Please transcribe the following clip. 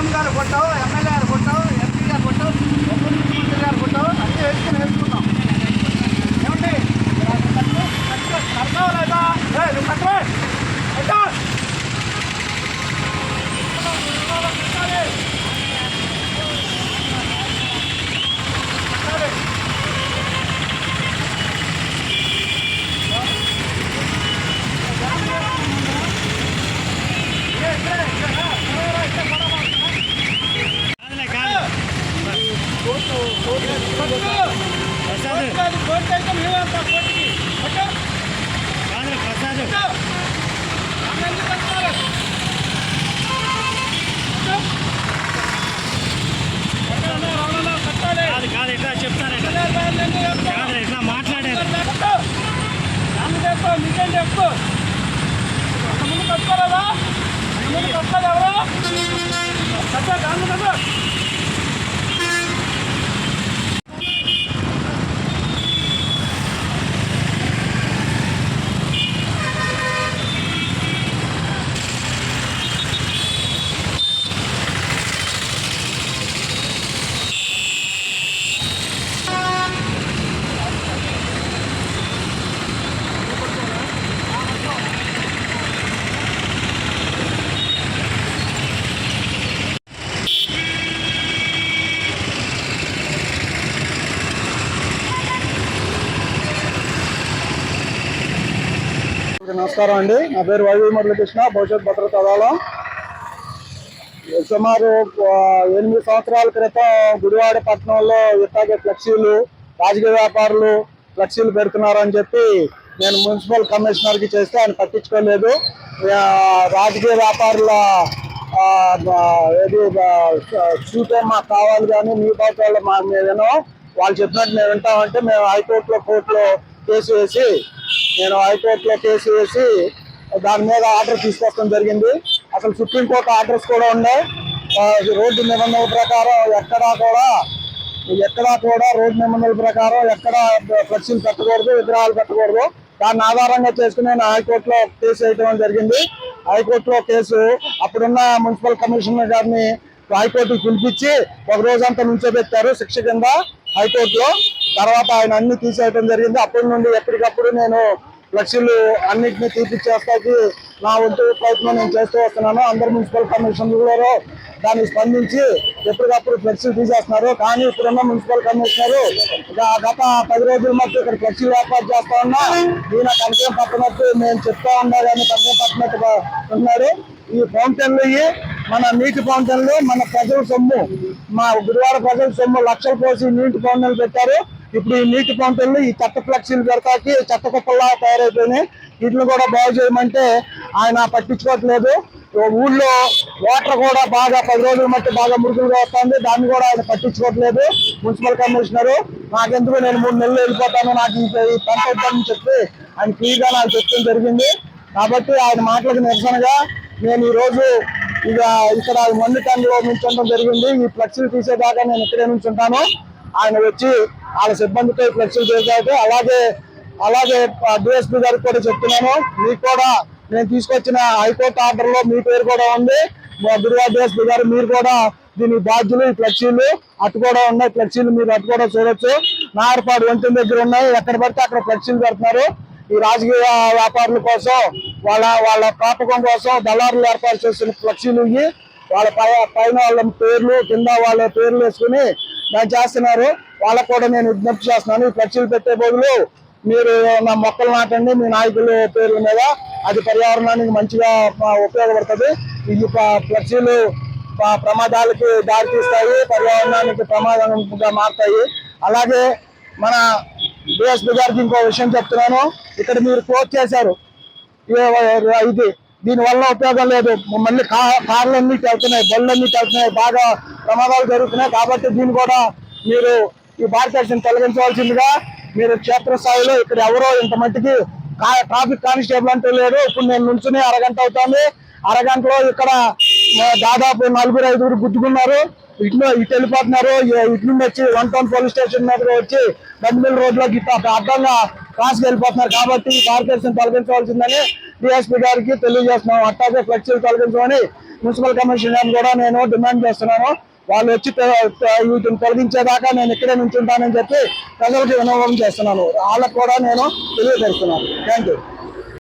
CM గారు కొట్టావు MLA గారు కొట్టావు ఎంపీ గారు కొట్టావు ఎప్పుడు ముఖ్యమంత్రి గారు కొట్టావు అన్నీ వేసుకుని వేసుకున్నాం. ఏమండి? కడతావు లేదా? ముందు కదా ఓకే నమస్కారం అండి. నా పేరు వైవి మురళీకృష్ణ భవిష్యత్ భద్రత అదాలం సుమారు ఎనిమిది సంవత్సరాల క్రితం గుడివాడ పట్టణంలో ఇట్లాగే ఫ్లెక్సీలు రాజకీయ వ్యాపారులు ఫ్లెక్సీలు పెడుతున్నారని చెప్పి నేను మున్సిపల్ కమిషనర్కి చేస్తే ఆయన పట్టించుకోలేదు. రాజకీయ వ్యాపారుల ఏది సూటే మాకు కావాలి కానీ మీ పార్టీ మా వినో వాళ్ళు చెప్పినట్టు మేము వింటామంటే మేము హైకోర్టులో కోర్టులో కేసు వేసి నేను హైకోర్టులో కేసు వేసి దాని మీద ఆర్డర్ తీసుకొస్తాం జరిగింది. అసలు సుప్రీంకోర్టు ఆర్డర్స్ కూడా ఉన్నాయి. రోడ్డు నిబంధనల ప్రకారం ఎక్కడా కూడా ఎక్కడా కూడా రోడ్డు నిబంధనల ప్రకారం ఎక్కడ ఫ్లెక్సీలు పెట్టకూడదు విగ్రహాలు పెట్టకూడదు. దాన్ని ఆధారంగా చేసుకుని నేను హైకోర్టులో కేసు వేయడం జరిగింది. హైకోర్టులో కేసు అప్పుడున్న మున్సిపల్ కమిషనర్ గారిని హైకోర్టుకు పిలిపించి ఒక రోజంతా నుంచోబెట్టారు శిక్ష కింద హైకోర్టులో. తర్వాత ఆయన అన్ని తీసేయడం జరిగింది. అప్పటి నుండి ఎప్పటికప్పుడు నేను ఫ్లెక్సీలు అన్నింటినీ తీపిచ్చేస్తాకి నా వంతు ప్రయత్నం నేను చేస్తూ వస్తున్నాను. అందరు మున్సిపల్ కమిషనర్లు దాన్ని స్పందించి ఎప్పటికప్పుడు ఫ్లెక్సీలు తీసేస్తున్నారు. కానీ ఇప్పుడున్న మున్సిపల్ కమిషనర్ గత పది రోజుల మధ్య ఇక్కడ ఫ్లెక్సీలు ఏర్పాటు చేస్తా ఉన్నా ఈయన కంపెనీ పట్టినట్టు మేము చెప్తా ఉన్నా కానీ కంపెనీ పట్టినట్టు ఉన్నారు ఈ ఫౌంటైన్లు ఇవి మన నీటి ఫౌంటైన్లు మన ప్రజల సొమ్ము మా గురువార ప్రజల సొమ్ము లక్షలు పోసి నీటి ఫౌంటైన్లు పెట్టారు. ఇప్పుడు ఈ నీటి ఫౌంటైన్లు ఈ చెత్త ఫ్లెక్సీలు పెడతాకి చెత్త కుప్పల్లా తయారైపోయినాయి. వీటిని కూడా బాగు చేయమంటే ఆయన పట్టించుకోవట్లేదు. ఊళ్ళో వాటర్ కూడా బాగా పది రోజుల మట్టి బాగా మురుగులుగా వస్తుంది దాన్ని కూడా ఆయన పట్టించుకోవట్లేదు. మున్సిపల్ కమిషనర్ నాకెందుకు నేను మూడు నెలలు వెళ్ళిపోతాను నాకు ఈ ఈ పంట చెప్పి ఆయన క్లియర్గా నాకు చెప్పడం జరిగింది. కాబట్టి ఆయన మాటలకు నిరసనగా నేను ఈరోజు ఇక ఇక్కడ మండు టన్నులో నుంచడం జరిగింది. ఈ ఫ్లెక్సీలు తీసేదాకా నేను ఇక్కడే నుంచుంటాను. ఆయన వచ్చి వాళ్ళ సిబ్బందితో ఈ ఫ్లెక్సీలు అలాగే అలాగే డిఎస్పీ గారికి కూడా చెప్తున్నాను. మీకు కూడా నేను తీసుకొచ్చిన హైకోర్టు ఆర్డర్లో మీ పేరు కూడా ఉంది. గురువా డిఎస్పీ గారు మీరు కూడా దీని బాధ్యులు ఈ ఫ్లెక్సీలు. అటు కూడా ఉన్నాయి ఫ్లెక్సీలు మీరు అటు కూడా చూడొచ్చు. నాగరపాడు వంతెన దగ్గర ఉన్నాయి. ఎక్కడ పడితే అక్కడ ఫ్లెక్సీలు పెడుతున్నారు. ఈ రాజకీయ వ్యాపారుల కోసం వాళ్ళ వాళ్ళ పాపకం కోసం దళారులు ఏర్పాటు చేసిన ఫ్లెక్సీలు ఇవి. వాళ్ళ పైన వాళ్ళ పేర్లు కింద వాళ్ళ పేర్లు వేసుకుని దాన్ని చేస్తున్నారు. వాళ్ళకు కూడా నేను విజ్ఞప్తి చేస్తున్నాను ఈ ఖర్చులు పెట్టే బదులు మీరు నా మొక్కలు నాటండి మీ నాయకుల పేర్ల మీద అది పర్యావరణానికి మంచిగా ఉపయోగపడుతుంది. ఇది ప- ఫ్లెక్సీలు ప్రమాదాలకి దారితీస్తాయి పర్యావరణానికి ప్రమాదంగా మారుతాయి. అలాగే మన డిఎస్పీ గారికి ఇంకో విషయం చెప్తున్నాను. ఇక్కడ మీరు క్లోజ్ చేశారు. ఇది దీనివల్ల ఉపయోగం లేదు. మళ్ళీ కా కార్లన్నీ అన్ని వెళ్తున్నాయి బళ్ళు వెళ్తున్నాయి బాగా ప్రమాదాలు జరుగుతున్నాయి. కాబట్టి దీన్ని కూడా మీరు ఈ బారికేషన్ తొలగించవలసిందిగా మీరు క్షేత్రస్థాయిలో ఇక్కడ ఎవరో ఇంత మట్టికి కా- ట్రాఫిక్ కానిస్టేబుల్ అంటూ లేడు ఇప్పుడు నేను నుంచుని అరగంట అవుతుంది. అరగంటలో ఇక్కడ దాదాపు నలుగురు ఐదుగురు గుద్దుకున్నారు. ఇటు ఇటు వెళ్ళిపోతున్నారు. ఇటు నుండి వచ్చి వన్ టౌన్ పోలీస్ స్టేషన్ మీద వచ్చి బండిమిల్ రోడ్లోకి ఇట్లా అడ్డంగా క్రాస్కి వెళ్ళిపోతున్నారు. కాబట్టి ఈ భారతదేశం తొలగించవలసిందని డిఎస్పీ గారికి తెలియజేస్తున్నాం. అట్లాగే ఫ్లెక్సీలు తొలగించమని మున్సిపల్ కమిషనర్ కూడా నేను డిమాండ్ చేస్తున్నాను. వాళ్ళు వచ్చి వీటిని తొలగించేదాకా నేను ఇక్కడే నుంచుంటానని చెప్పి ప్రజలకు వినోదం చేస్తున్నాను. వాళ్ళకు కూడా నేను తెలియజేస్తున్నాను థ్యాంక్ యూ